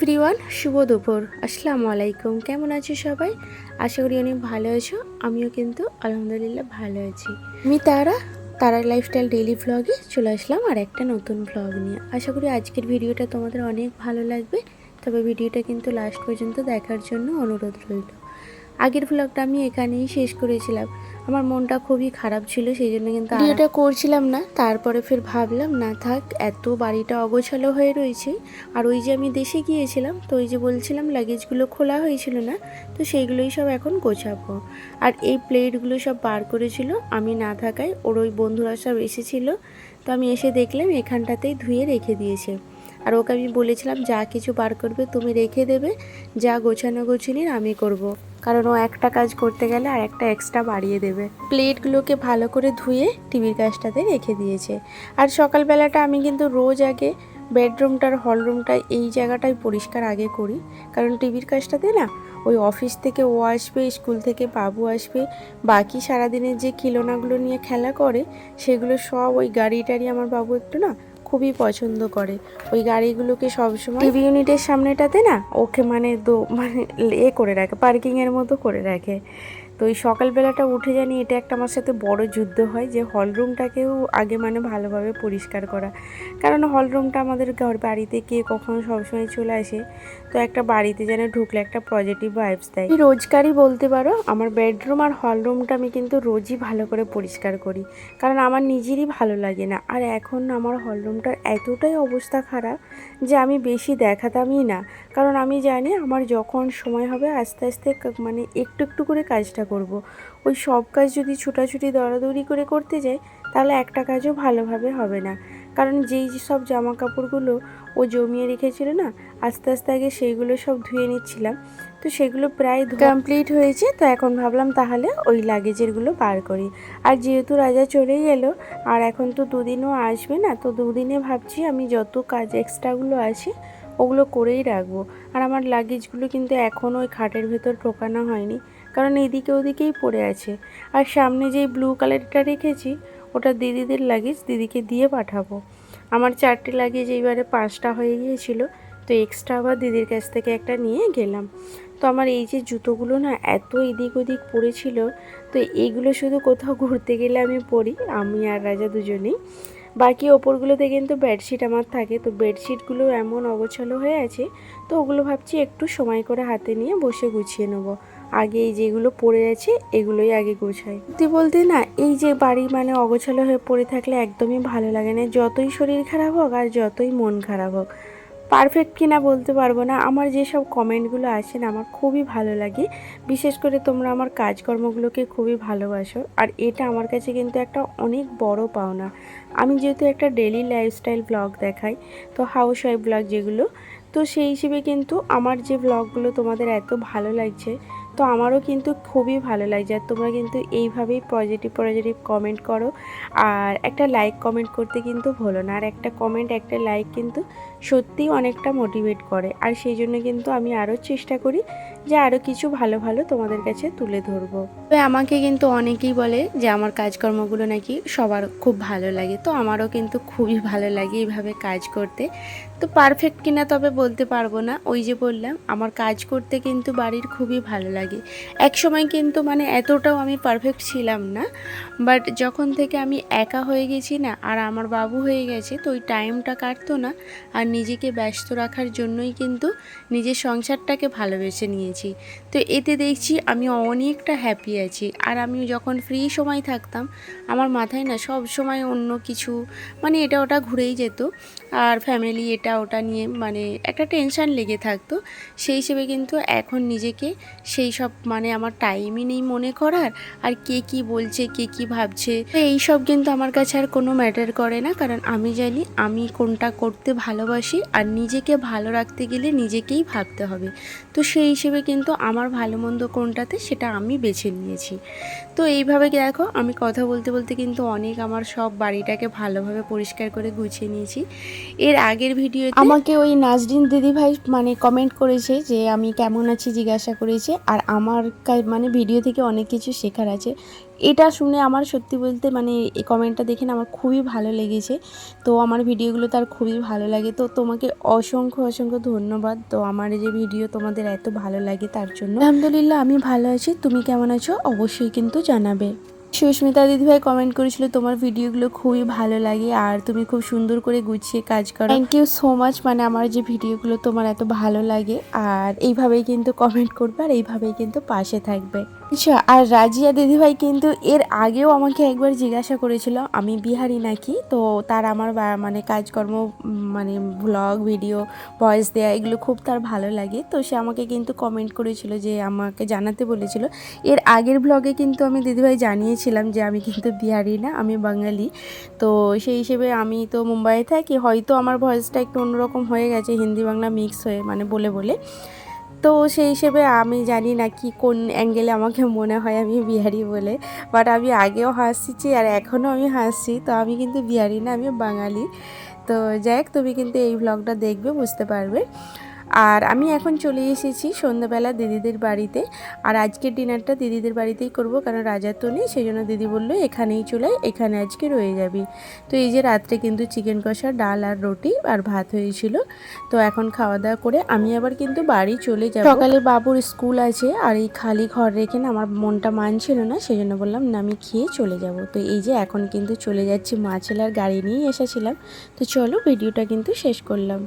Everyone, শুভ দুপুর। আসসালামু আলাইকুম। কেমন আছো সবাই? আশা করি অনেক ভালো আছো। আমিও কিন্তু আলহামদুলিল্লাহ ভালো আছি। আমি তারা তারা লাইফস্টাইল ডেইলি ভ্লগে চলে আসলাম আর একটা নতুন ভ্লগ নিয়ে। আশা করি আজকের ভিডিওটা তোমাদের অনেক ভালো লাগবে। তবে ভিডিওটা কিন্তু লাস্ট পর্যন্ত দেখার জন্য অনুরোধ রইল। আগের ভ্লগটা আমি এখানেই শেষ করেছিলাম। আমার মনটা খুবই খারাপ ছিল সেই জন্য কিন্তু ভিডিওটা করছিলাম না। তারপরে ফের ভাবলাম না থাক এত বাড়িটা অগোছালো হয়ে রয়েছে। আর ওই যে আমি দেশে গিয়েছিলাম তো ওই যে বলছিলাম লাগেজগুলো খোলা হয়েছিল না তো সেইগুলোই সব এখন গোছাবো। আর এই প্লেটগুলো সব বার করেছিল আমি না থাকায় ওর ওই বন্ধুরা সব এসেছিল তো আমি এসে দেখলাম এখানটাতেই ধুয়ে রেখে দিয়েছে। আর ওকে আমি বলেছিলাম, যা কিছু বার করবে তুমি রেখে দেবে, যা গোছানো গোছানির আমি করব। কারণ ও একটা কাজ করতে গেলে আর একটা এক্সট্রা বাড়িয়ে দেবে। প্লেটগুলোকে ভালো করে ধুয়ে টিভির কাজটাতে রেখে দিয়েছে। আর সকালবেলাটা আমি কিন্তু রোজ আগে বেডরুমটার হলরুমটা এই জায়গাটাই পরিষ্কার আগে করি। কারণ টিভির কাজটাতে না, ওই অফিস থেকে ও আসবে, স্কুল থেকে বাবু আসবে, বাকি সারাদিনের যে খিলোনাগুলো নিয়ে খেলা করে, সেগুলো সব ওই গাড়ি টাড়ি আমার বাবু একটু না খুবই পছন্দ করে। ওই গাড়িগুলোকে সবসময় টিভি ইউনিটের সামনেটাতে না, ওকে মানে দো মানে এ করে রাখে, পার্কিংয়ের মতো করে রাখে। তো ওই সকালবেলাটা উঠে জানি এটা একটা আমার সাথে বড় যুদ্ধ হয় যে হলরুমটাকেও আগে মানে ভালোভাবে পরিষ্কার করা। কারণ হলরুমটা আমাদের ঘর বাড়িতে কে কখন সবসময় চলে আসে, তো একটা বাড়িতে যেন ঢুকলে একটা পজিটিভ ভাইবস দেয়। রোজকারই বলতে পারো, আমার বেডরুম আর হলরুমটা আমি কিন্তু রোজই ভালো করে পরিষ্কার করি। কারণ আমার নিজেরই ভালো লাগে না। আর এখন আমার হলরুমটার এতটাই অবস্থা খারাপ যে আমি বেশি দেখাতামই না। কারণ আমি জানি আমার যখন সময় হবে আস্তে আস্তে মানে একটু একটু করে কাজটা করব। ওই সব কাজ যদি ছুটাছুটি দৌড়াদৌড়ি করে করতে যাই, তাহলে একটা কাজও ভালোভাবে হবে না। কারণ যেই সব জামা কাপড়গুলো ও জমিয়ে রেখেছিল না, আস্তে আস্তে আগে সেইগুলো সব ধুয়ে নিচ্ছিলাম। তো সেগুলো প্রায় কমপ্লিট হয়েছে, তো এখন ভাবলাম তাহলে ওই লাগেজেরগুলো বার করি। আর যেহেতু রাজা চলেই এলো আর এখন তো দুদিনও আসবে না, তো দুদিনে ভাবছি আমি যত কাজ এক্সট্রাগুলো আছে, ওগুলো করেই রাখব। আর আমার লাগেজগুলো কিন্তু এখনও ওই খাটের ভেতর ঢোকানো হয়নি। কারণ এদিকে ওদিকেই পড়ে আছে। আর সামনে যেই ব্লু কালারটা রেখেছি, ওটা দিদিদের লাগেজ দিদিকে দিয়ে পাঠাবো। আমার চারটে লাগেজ এইবারে পাঁচটা হয়ে গিয়েছিল, তো এক্সট্রা আবার দিদির কাছ থেকে একটা নিয়ে গেলাম। তো আমার এই যে জুতোগুলো না এত এদিক ওদিক পড়েছিল, তো এইগুলো শুধু কোথাও ঘুরতে গেলে আমি পরি, আমি আর রাজা দুজনেই। বাকি ওপরগুলোতে কিন্তু বেডশিট আমার থাকে, তো বেডশিটগুলো এমন অগোছালো হয়ে আছে, তো ওগুলো ভাবছি একটু সময় করে হাতে নিয়ে বসে গুছিয়ে নেব। আগে এই যেগুলো পড়ে আছে, এগুলোই আগে গোছাই। সত্যি বলতে না, এই যে বাড়ি মানে অগোছালো হয়ে পড়ে থাকলে একদমই ভালো লাগে না। যতই শরীর খারাপ হোক আর যতই মন খারাপ হোক। পারফেক্ট কিনা বলতে পারব না। আমার যেসব কমেন্টগুলো আসে না, আমার খুবই ভালো লাগে। বিশেষ করে তোমরা আমার কাজকর্মগুলোকে খুবই ভালোবাসো। আর এটা আমার কাছে কিন্তু একটা অনেক বড় পাওনা। আমি যেহেতু একটা ডেলি লাইফস্টাইল ব্লগ দেখাই, তো হাউস ওয়াইফ ব্লগ যেগুলো, তো সেই হিসেবে কিন্তু আমার যে ব্লগগুলো তোমাদের এত ভালো লাগছে তো আমারও কিন্তু খুবই ভালো লাগছে। আর তোমরা কিন্তু এইভাবেই পজিটিভ পজিটিভ কমেন্ট করো। আর একটা লাইক কমেন্ট করতে কিন্তু ভুলো না। আর একটা কমেন্ট একটা লাইক কিন্তু সত্যিই অনেকটা মোটিভেট করে। আর সেই জন্য কিন্তু আমি আরও চেষ্টা করি যে আরও কিছু ভালো ভালো তোমাদের কাছে তুলে ধরবো। তবে আমাকে কিন্তু অনেকেই বলে যে আমার কাজকর্মগুলো নাকি সবার খুব ভালো লাগে। তো আমারও কিন্তু খুবই ভালো লাগে এইভাবে কাজ করতে। তো পারফেক্ট কিনা তবে বলতে পারব না। ওই যে বললাম, আমার কাজ করতে কিন্তু বাড়ির খুবই ভালো লাগে। এক সময় কিন্তু মানে এতটাও আমি পারফেক্ট ছিলাম না বাট যখন থেকে আমি একা হয়ে গেছি না, আর আমার বাবু হয়ে গেছে, তো ওই টাইমটা কাটতো না, আর নিজেকে ব্যস্ত রাখার জন্যই কিন্তু নিজের সংসারটাকে ভালোবেসে নিয়েছি। তো এতে দেখছি আমি অনেকটা হ্যাপি আছি, আর আমি যখন ফ্রি সময় থাকতাম, আমার মাথায় না সব সময় অন্য কিছু মানে এটা ওটা ঘুরেই যেত, আর ফ্যামিলি এটা ওটা নিয়ে মানে একটা টেনশান লেগে থাকতো। সেই হিসেবে কিন্তু এখন নিজেকে সেই সব মানে আমার টাইমই নেই মনে করার। আর কে কি বলছে, কে কি ভাবছে এই সব কিন্তু আমার কাছে আর কোনো ম্যাটার করে না। কারণ আমি জানি আমি কোনটা করতে ভালোবাসি আর নিজেকে ভালো রাখতে গেলে নিজেকেই ভাবতে হবে। তো সেই হিসেবে কিন্তু আমার ভালো মন্দ কোনটাতে সেটা আমি বেছে নিয়েছি। তো এইভাবে দেখো, আমি কথা বলতে বলতে কিন্তু অনেক আমার সব বাড়িটাকে ভালোভাবে পরিষ্কার করে গুছিয়ে নিয়েছি। এর আগের ভিডিও আমাকে ওই নাজরিন দিদিভাই মানে কমেন্ট করেছে যে, আমি কেমন আছি? জিজ্ঞাসা করেছে। আর আমার মানে ভিডিও থেকে অনেক কিছু শেখার আছে। এটা শুনে আমার সত্যি বলতে মানে এই কমেন্টটা দেখে আমার খুবই ভালো লেগেছে। তো আমার ভিডিওগুলো তার খুবই ভালো লাগে। তো তোমাকে অসংখ্য অসংখ্য ধন্যবাদ। তো আমার যে ভিডিও তোমাদের এত ভালো লাগে তার জন্য। আলহামদুলিল্লাহ, আমি ভালো আছি। তুমি কেমন আছো? অবশ্যই কিন্তু জানাবে। সুস্মিতা দিদিভাই কমেন্ট করেছিল, তোমার ভিডিওগুলো খুবই ভালো লাগে আর তুমি খুব সুন্দর করে গুছিয়ে কাজ করো। থ্যাংক ইউ সো মাচ মানে আমার যে ভিডিওগুলো তোমার এত ভালো লাগে আর এইভাবেই কিন্তু কমেন্ট করবে আর এইভাবেই কিন্তু পাশে থাকবে। আচ্ছা আর রাজিয়া দিদিভাই কিন্তু এর আগেও আমাকে একবার জিজ্ঞাসা করেছিল, আমি বিহারি নাকি? তো তার আমার মানে কাজকর্ম মানে ব্লগ ভিডিও ভয়েস দেয়া, এগুলো খুব তার ভালো লাগে। তো সে আমাকে কিন্তু কমেন্ট করেছিল যে, আমাকে জানাতে বলেছিল। এর আগের ব্লগে কিন্তু আমি দিদিভাই জানিয়েছিলাম যে, আমি কিন্তু বিহারি না, আমি বাঙালি। তো সেই হিসেবে আমি তো মুম্বাইয়ে থাকি, হয়তো আমার ভয়েসটা একটু অন্যরকম হয়ে গেছে, হিন্দি বাংলা মিক্স হয়ে মানে বলে বলে। তো সেই হিসেবে আমি জানি না কি, কোন অ্যাঙ্গেলে আমাকে মনে হয় আমি বিহারি বলে। বাট আমি আগেও হাসছি আর এখনও আমি হাসছি তো আমি কিন্তু বিহারি না, আমি বাঙালি। তো যাই তুমি কিন্তু এই ব্লগটা দেখবে, বুঝতে পারবে। আর আমি এখন চলে এসেছি সন্ধ্যাবেলা দিদিদের বাড়িতে। আর আজকের ডিনারটা দিদিদের বাড়িতেই করব, কারণ রাজা তো নেই সেই জন্য দিদি বলল, এখানেই চলে এখানে আজকে রয়ে যাবি। তো এই যে রাত্রে কিন্তু চিকেন কষা, ডাল আর রুটি আর ভাত হয়েছিল। তো এখন খাওয়া দাওয়া করে আমি আবার কিন্তু বাড়ি চলে যাব। সকালে বাবুর স্কুল আছে, আর এই খালি ঘর রেখে না আমার মনটা মানছিল না সেই জন্য বললাম, না, আমি খেয়ে চলে যাব। তো এই যে এখন কিন্তু চলে যাচ্ছি, মাছেলার গাড়ি নিয়েই এসেছিলাম। তো চলো, ভিডিওটা কিন্তু শেষ করলাম।